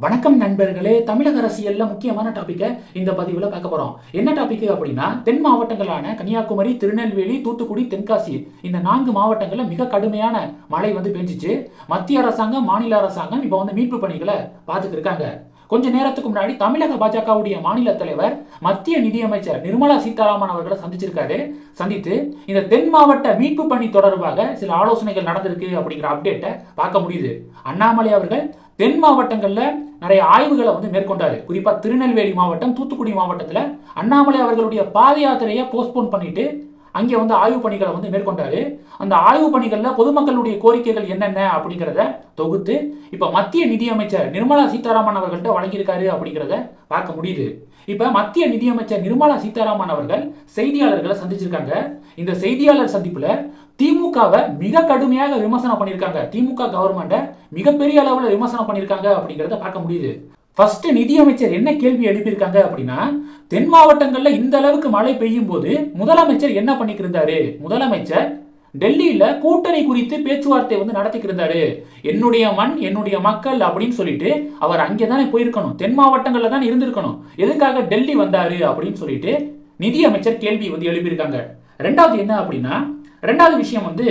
வணக்கம் நண்பர்களே தமிழக அரசியல்ல முக்கியமான டாபிக்கை இந்த பதிவுல பார்க்க போறோம். என்ன டாபிக் அப்படின்னா தென் மாவட்டங்களான கன்னியாகுமரி திருநெல்வேலி தூத்துக்குடி தென்காசி இந்த நான்கு மாவட்டங்கள்ல மிக கடுமையான மழை வந்து பெஞ்சிச்சு. மத்திய அரசாங்கம் மாநில அரசாங்கம் இப்போ வந்து மீட்பு பணிகளை பார்த்துட்டு இருக்காங்க. கொஞ்ச நேரத்துக்கு முன்னாடி தமிழக பாஜகவுடைய மாநில தலைவர் மத்திய நிதியமைச்சர் நிர்மலா சீதாராமன் அவர்களை சந்திச்சிருக்காரு. சந்தித்து இந்த தென் மாவட்ட மீட்பு பணி தொடர்பாக சில ஆலோசனைகள் நடந்திருக்கு அப்படிங்கிற அப்டேட்டை பார்க்க முடியுது. அண்ணாமலை அவர்கள் தென் மாவட்டங்களில் நிறைய ஆய்வுகளை வந்து மேற்கொண்டாரு. குறிப்பாக திருநெல்வேலி மாவட்டம் தூத்துக்குடி மாவட்டத்தில் அண்ணாமலை அவர்களுடைய பாத யாத்திரையை போஸ்ட்போன் பண்ணிட்டு அங்கே வந்து ஆய்வு பணிகளை வந்து மேற்கொண்டாரு. அந்த ஆய்வு பணிகளில் பொதுமக்களுடைய கோரிக்கைகள் என்னென்ன அப்படிங்கிறத தொகுத்து இப்போ மத்திய நிதியமைச்சர் நிர்மலா சீதாராமன் அவர்கள்ட்ட வழங்கியிருக்காரு அப்படிங்கிறத பார்க்க முடியுது. இப்போ மத்திய நிதியமைச்சர் நிர்மலா சீதாராமன் அவர்கள் செய்தியாளர்களை சந்திச்சிருக்காங்க. இந்த செய்தியாளர் சந்திப்பில் திமுகவை மிக கடுமையாக விமர்சனம் பண்ணியிருக்காங்க. திமுக கவர்மெண்ட்டை மிகப்பெரிய அளவில் விமர்சனம் பண்ணியிருக்காங்க அப்படிங்கிறத பார்க்க முடியுது. ஃபர்ஸ்ட் நிதியமைச்சர் என்ன கேள்வி எழுப்பியிருக்காங்க அப்படின்னா தென் மாவட்டங்களில் இந்த அளவுக்கு மழை பெய்யும் போது முதலமைச்சர் என்ன பண்ணிக்கிருந்தாரு? முதலமைச்சர் டெல்லியில கூட்டணி குறித்து பேச்சுவார்த்தை வந்து நடத்திக்கிருந்தாரு. என்னுடைய மண் என்னுடைய மக்கள் அப்படின்னு சொல்லிட்டு அவர் அங்கே தானே போயிருக்கணும். தென் மாவட்டங்கள்ல தான் இருந்திருக்கணும். எதுக்காக டெல்லி வந்தாரு அப்படின்னு சொல்லிட்டு நிதியமைச்சர் கேள்வி வந்து எழுப்பியிருக்காங்க. ரெண்டாவது என்ன அப்படின்னா ரெண்டாவது விஷயம் வந்து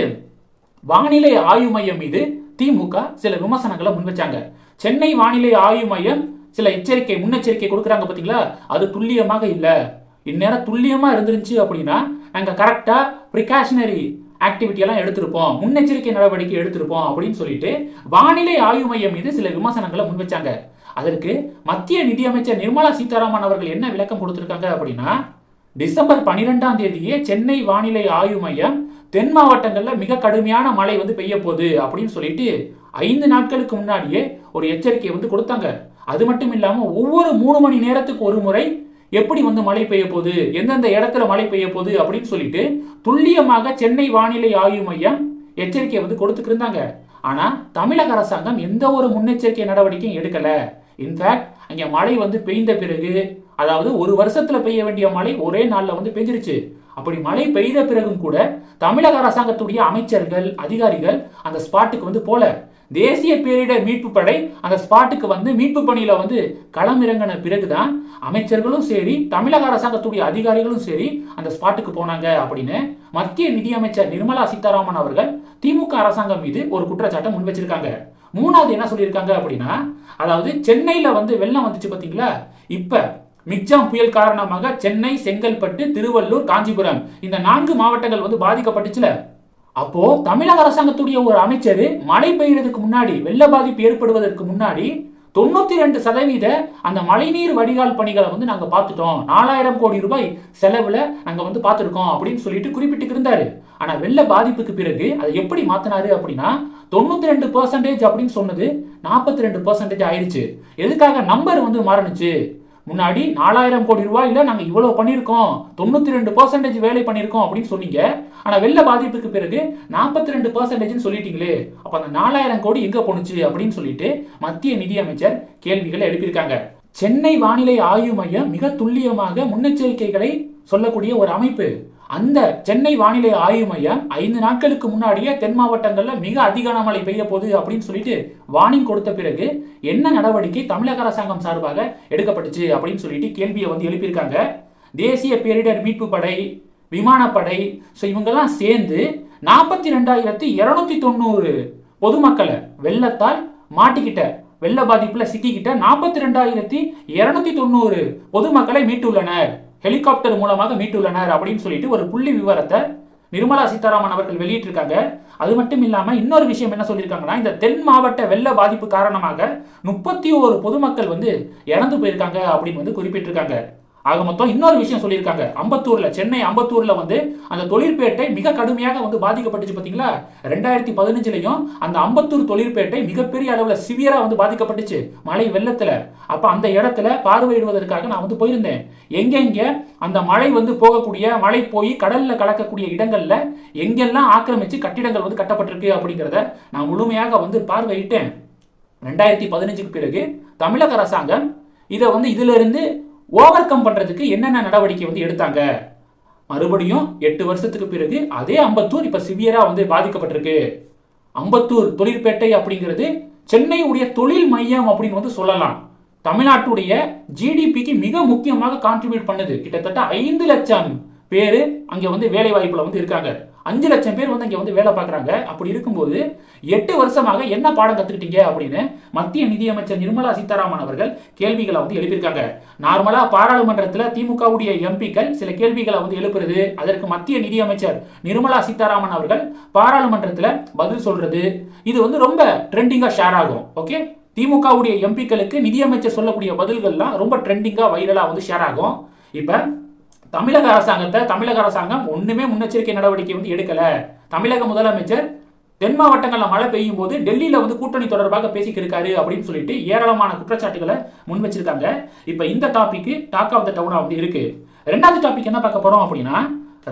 வானிலை ஆய்வு மையம் மீது திமுக சில விமர்சனங்களை முன்வச்சாங்க. சென்னை வானிலை ஆய்வு மையம் சில எச்சரிக்கை முன்னெச்சரிக்கை கொடுக்குறாங்க பார்த்தீங்களா? அது துல்லியமாக இல்லை. இந்நேரம் துல்லியமாக இருந்துருந்துச்சு அப்படின்னா நாங்கள் கரெக்டாக ப்ரிகாஷனரி ஆக்டிவிட்டியெல்லாம் எடுத்திருப்போம். முன்னெச்சரிக்கை நடவடிக்கை எடுத்திருப்போம் அப்படின்னு சொல்லிட்டு வானிலை ஆய்வு மையம் மீது சில விமர்சனங்களை முன்வச்சாங்க. அதற்கு மத்திய நிதியமைச்சர் நிர்மலா சீதாராமன் அவர்கள் என்ன விளக்கம் கொடுத்துருக்காங்க அப்படின்னா டிசம்பர் பனிரெண்டாம் தேதியே சென்னை வானிலை ஆய்வு மையம் தென் மாவட்டங்களில் மிக கடுமையான மழை வந்து பெய்ய போகுது அப்படின்னு சொல்லிட்டு ஐந்து நாட்களுக்கு முன்னாடியே ஒரு எச்சரிக்கை வந்து கொடுத்தாங்க. அது மட்டும் இல்லாமல் ஒவ்வொரு மூணு மணி நேரத்துக்கு ஒரு முறை எப்படி வந்து மழை பெய்ய போகுது எந்தெந்த இடத்துல மழை பெய்ய போகுது அப்படின்னு சொல்லிட்டு துல்லியமாக சென்னை வானிலை ஆய்வு மையம் எச்சரிக்கையை வந்து கொடுத்துட்டு இருந்தாங்க. தமிழக அரசாங்கம் எந்த ஒரு முன்னெச்சரிக்கை நடவடிக்கையும் எடுக்கலை. இன்ஃபேக்ட் அங்கே மழை வந்து பெய்ந்த பிறகு அதாவது ஒரு வருஷத்துல பெய்ய வேண்டிய மழை ஒரே நாள்ல வந்து பெஞ்சிருச்சு. அப்படி மழை பெய்த பிறகும் கூட தமிழக அரசாங்கத்துடைய அமைச்சர்கள் அதிகாரிகள் அந்த ஸ்பாட்டுக்கு வந்து போல. தேசிய பேரிடர் மீட்பு படை அந்த ஸ்பாட்டுக்கு வந்து மீட்பு பணியில வந்து களமிறங்கின பிறகுதான் அமைச்சர்களும் சரி தமிழக அரசாங்கத்துடைய அதிகாரிகளும் சரி அந்த ஸ்பாட்டுக்கு போனாங்க அப்படின்னு மத்திய நிதியமைச்சர் நிர்மலா சீதாராமன் அவர்கள் திமுக அரசாங்கம் மீது ஒரு குற்றச்சாட்டை முன் வச்சிருக்காங்க. மூணாவது என்ன சொல்லியிருக்காங்க அப்படின்னா அதாவது சென்னையில வந்து வெள்ளம் வந்துச்சு பாத்தீங்களா? இப்ப மிக்ஜாம் புயல் காரணமாக சென்னை செங்கல்பட்டு திருவள்ளூர் காஞ்சிபுரம் இந்த நான்கு மாவட்டங்கள் வந்து பாதிக்கப்பட்டுச்சுல. அப்போ தமிழக அரசாங்கத்துடைய ஒரு அமைச்சர் மழை பெய்யறதுக்கு முன்னாடி வெள்ள பாதிப்பு ஏற்படுவதற்கு முன்னாடி தொண்ணூத்தி ரெண்டு சதவீத அந்த மழைநீர் வடிகால் பணிகளை வந்து நாங்க பார்த்துட்டோம். நாலாயிரம் கோடி ரூபாய் செலவுல நாங்க வந்து பார்த்துருக்கோம் அப்படின்னு சொல்லிட்டு குறிப்பிட்டு இருந்தாரு ஆனா வெள்ள பாதிப்புக்கு பிறகு அதை எப்படி மாத்தினாரு அப்படின்னா தொண்ணூத்தி ரெண்டு பர்சன்டேஜ் அப்படின்னு சொன்னது நாற்பத்தி ரெண்டு பர்சன்டேஜ் ஆயிடுச்சு. எதுக்காக நம்பர் வந்து மாறணுச்சு? முன்னாடி நாலாயிரம் கோடி ரூபாயில் நாங்கள் இவ்வளோ பண்ணியிருக்கோம். தொண்ணூற்றி ரெண்டு பர்சன்டேஜ் வேலை பண்ணியிருக்கோம் அப்படின்னு சொன்னீங்க. ஆனால் வெள்ள பாதிப்புக்கு பிறகு நாற்பத்தி ரெண்டு பர்சன்டேஜ்னு சொல்லிட்டீங்களே. அப்போ அந்த நாலாயிரம் கோடி எங்கே போணுச்சு அப்படின்னு சொல்லிட்டு மத்திய நிதியமைச்சர் கேள்விகளை எழுப்பியிருக்காங்க. சென்னை வானிலை ஆய்வு மையம் மிக துல்லியமாக முன்னெச்சரிக்கைகளை சொல்லக்கூடிய ஒரு அமைப்பு. அந்த சென்னை வானிலை ஆய்வு மையம் ஐந்து நாட்களுக்கு முன்னாடியே தென் மாவட்டங்களில் மிக அதிக மழை பெய்ய போகுது அப்படின்னு சொல்லிட்டு வார்னிங் கொடுத்த பிறகு என்ன நடவடிக்கை தமிழக அரசாங்கம் சார்பாக எடுக்கப்பட்டுச்சு அப்படின்னு சொல்லிட்டு கேள்வியை வந்து எழுப்பியிருக்காங்க. தேசிய பேரிடர் மீட்பு படை விமானப்படை ஸோ இவங்கெல்லாம் சேர்ந்து நாற்பத்தி ரெண்டாயிரத்தி இரநூத்தி தொண்ணூறு பொதுமக்களை வெள்ளத்தால் மாட்டிக்கிட்ட வெள்ள பாதிப்புல சிக்கிக்கிட்ட நாற்பத்தி ரெண்டாயிரத்தி இரநூத்தி தொண்ணூறு பொதுமக்களை மீட்டுள்ளனர். ஹெலிகாப்டர் மூலமாக மீட்டுள்ளனர் அப்படின்னு சொல்லிட்டு ஒரு புள்ளி விவரத்தை நிர்மலா சீதாராமன் அவர்கள் வெளியிட்டிருக்காங்க. அது மட்டும் இல்லாமல் இன்னொரு விஷயம் என்ன சொல்லியிருக்காங்கன்னா இந்த தென் மாவட்ட வெள்ள பாதிப்பு காரணமாக முப்பத்தி ஒரு பொதுமக்கள் வந்து இறந்து போயிருக்காங்க அப்படின்னு வந்து குறிப்பிட்டிருக்காங்க. ஆக மொத்தம் இன்னொரு விஷயம் சொல்லியிருக்காங்க. அம்பத்தூர்ல சென்னை அம்பத்தூர்ல வந்து அந்த தொழிற்பேட்டை மிக கடுமையாக வந்து பாதிக்கப்பட்டுச்சு பாத்தீங்களா? ரெண்டாயிரத்தி பதினஞ்சுலயும் அந்த அம்பத்தூர் தொழிற்பேட்டை மிகப்பெரிய அளவுல சிவியரா வந்து பாதிக்கப்பட்டுச்சு. மழை வெள்ளத்துல. அப்ப அந்த இடத்துல பார்வையிடுவதற்காக நான் வந்து போயிருந்தேன். எங்கெங்க அந்த மழை வந்து போகக்கூடிய மழை போய் கடல்ல கலக்கக்கூடிய இடங்கள்ல எங்கெல்லாம் ஆக்கிரமிச்சு கட்டிடங்கள் வந்து கட்டப்பட்டிருக்கு அப்படிங்கிறத நான் முழுமையாக வந்து பார்வையிட்டேன். ரெண்டாயிரத்தி பதினஞ்சுக்கு பிறகு தமிழக அரசாங்கம் இதை வந்து இதுல இருந்து ஓவர் கம் பண்ணுறதுக்கு என்னென்ன நடவடிக்கை வந்து எடுத்தாங்க? மறுபடியும் எட்டு வருஷத்துக்கு பிறகு அதே அம்பத்தூர் இப்போ சிவியராக வந்து பாதிக்கப்பட்டிருக்கு. அம்பத்தூர் தொழிற்பேட்டை அப்படிங்கிறது சென்னையுடைய தொழில் மையம் அப்படின்னு வந்து சொல்லலாம். தமிழ்நாட்டுடைய ஜிடிபிக்கு மிக முக்கியமாக கான்ட்ரிபியூட் பண்ணுது. கிட்டத்தட்ட ஐந்து லட்சம் பேர் அங்கே வந்து வேலை வாய்ப்பில் வந்து இருக்காங்க. அஞ்சு லட்சம் பேர் வந்து இங்கே வந்து வேலை பார்க்குறாங்க. அப்படி இருக்கும்போது எட்டு வருஷமாக என்ன பாடம் கற்றுக்கிட்டீங்க அப்படின்னு மத்திய நிதியமைச்சர் நிர்மலா சீதாராமன் அவர்கள் கேள்விகளை வந்து எழுப்பியிருக்காங்க. நார்மலாக பாராளுமன்றத்தில் திமுகவுடைய எம்பிக்கள் சில கேள்விகளை வந்து எழுப்புறது அதற்கு மத்திய நிதியமைச்சர் நிர்மலா சீதாராமன் அவர்கள் பாராளுமன்றத்தில் பதில் சொல்கிறது இது வந்து ரொம்ப ட்ரெண்டிங்காக ஷேர் ஆகும். ஓகே திமுகவுடைய எம்பிக்களுக்கு நிதியமைச்சர் சொல்லக்கூடிய பதில்கள்லாம் ரொம்ப ட்ரெண்டிங்காக வைரலாக வந்து ஷேர் ஆகும். இப்போ தமிழக அரசாங்கத்தை தமிழக அரசாங்கம் ஒன்றுமே முன்னெச்சரிக்கை நடவடிக்கை வந்து எடுக்கல. தமிழக முதலமைச்சர் தென் மாவட்டங்களில் மழை பெய்யும் போது டெல்லியில் வந்து கூட்டணி தொடர்பாக பேசிக்கிருக்காரு அப்படின்னு சொல்லிட்டு ஏராளமான குற்றச்சாட்டுகளை முன் வச்சிருக்காங்க இப்போ இந்த topic talk of the town அப்படி இருக்கு. ரெண்டாவது டாபிக் என்ன பார்க்க போறோம் அப்படின்னா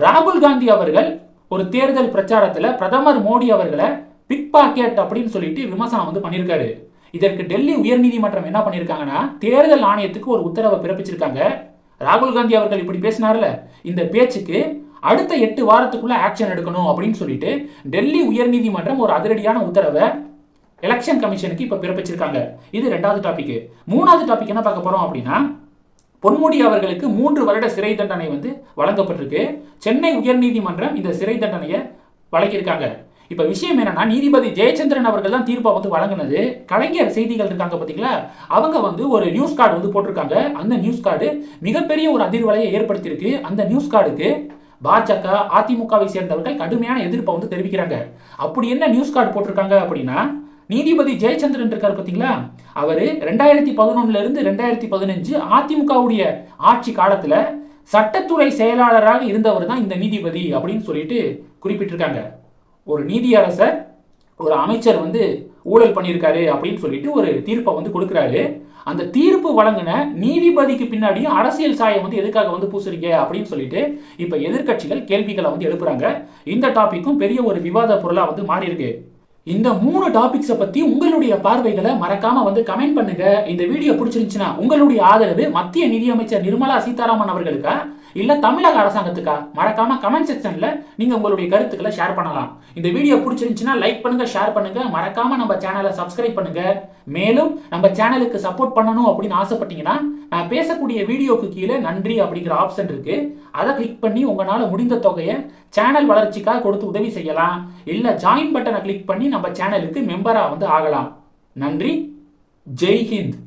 ராகுல் காந்தி அவர்கள் ஒரு தேர்தல் பிரச்சாரத்தில் பிரதமர் மோடி அவர்களை பிக் பாக்கெட் அப்படின்னு சொல்லிட்டு விமர்சனம் வந்து பண்ணியிருக்காரு இதற்கு டெல்லி உயர்நீதிமன்றம் என்ன பண்ணியிருக்காங்கன்னா தேர்தல் ஆணையத்துக்கு ஒரு உத்தரவை பிறப்பிச்சிருக்காங்க. ராகுல் காந்தி அவர்கள் இப்படி பேசினார்ல இந்த பேச்சுக்கு அடுத்த எட்டு வாரத்துக்குள்ள ஆக்ஷன் எடுக்கணும் அப்படின்னு சொல்லிட்டு டெல்லி உயர்நீதிமன்றம் ஒரு அதிரடியான உத்தரவை எலெக்ஷன் கமிஷனுக்கு இப்போ பிறப்பிச்சிருக்காங்க. இது ரெண்டாவது டாபிக் மூணாவது டாபிக் என்ன பார்க்க போறோம் அப்படின்னா பொன்முடி அவர்களுக்கு மூன்று வருட சிறை தண்டனை வந்து வழங்கப்பட்டிருக்கு. சென்னை உயர்நீதிமன்றம் இந்த சிறை தண்டனையை வழங்கியிருக்காங்க. இப்போ விஷயம் என்னன்னா நீதிபதி ஜெயச்சந்திரன் அவர்கள் தான் தீர்ப்பை வந்து வழங்கினது. கலைஞர் செய்திகள் இருக்காங்க பார்த்தீங்களா அவங்க வந்து ஒரு நியூஸ் கார்டு வந்து போட்டிருக்காங்க. அந்த நியூஸ் கார்டு மிகப்பெரிய ஒரு அதிர்வலையை ஏற்படுத்தியிருக்கு. அந்த நியூஸ் கார்டுக்கு பாஜக அதிமுகவை சேர்ந்தவர்கள் கடுமையான எதிர்ப்பை வந்து தெரிவிக்கிறாங்க. அப்படி என்ன நியூஸ் கார்டு போட்டிருக்காங்க அப்படின்னா நீதிபதி ஜெயச்சந்திரன் இருக்காரு பார்த்தீங்களா அவர் ரெண்டாயிரத்தி பதினொன்னுல இருந்து ரெண்டாயிரத்தி பதினஞ்சு அதிமுகவுடைய ஆட்சி காலத்தில் சட்டத்துறை செயலாளராக இருந்தவர் தான் இந்த நீதிபதி அப்படின்னு சொல்லிட்டு குறிப்பிட்டிருக்காங்க. ஒரு நீதியரசர் ஒரு அமைச்சர் வந்து ஊழல் பண்ணியிருக்காரு அப்படின்னு சொல்லிட்டு ஒரு தீர்ப்பை வந்து கொடுக்குறாரு. அந்த தீர்ப்பு வழங்கின நீதிபதிக்கு பின்னாடியும் அரசியல் சாயம் வந்து எதுக்காக வந்து பூசுறீங்க அப்படின்னு சொல்லிட்டு இப்போ எதிர்க்கட்சிகள் கேள்விகளை வந்து எழுப்புறாங்க. இந்த டாப்பிக்கும் பெரிய ஒரு விவாத பொருளாக வந்து மாறி இருக்கு இந்த மூணு டாபிக்ஸை பற்றி உங்களுடைய பார்வைகளை மறக்காம வந்து கமெண்ட் பண்ணுங்க. இந்த வீடியோ பிடிச்சிருந்துச்சுன்னா உங்களுடைய ஆதரவு மத்திய நிதியமைச்சர் நிர்மலா சீதாராமன் அவர்களுக்கு? இல்ல தமிழக அரசாங்கத்துக்கா? மறக்காம கமெண்ட் செக்ஷன்ல நீங்க உங்களுடைய கருத்துக்களை ஷேர் பண்ணலாம். இந்த வீடியோ பிடிச்சிருந்துச்சுன்னா லைக் பண்ணுங்க ஷேர் பண்ணுங்க. மறக்காம நம்ம சேனலை சப்ஸ்கிரைப் பண்ணுங்க. மேலும் நம்ம சேனலுக்கு சப்போர்ட் பண்ணணும் அப்படின்னு ஆசைப்பட்டீங்கன்னா நான் பேசக்கூடிய வீடியோக்கு கீழே நன்றி அப்படிங்கிற ஆப்ஷன் இருக்கு. அதை கிளிக் பண்ணி உங்களால முடிந்த தொகையை சேனல் வளர்ச்சிக்காக கொடுத்து உதவி செய்யலாம். இல்ல ஜாயின் பட்டனை கிளிக் பண்ணி நம்ம சேனலுக்கு மெம்பரா வந்து ஆகலாம். நன்றி. ஜெய் ஹிந்த்.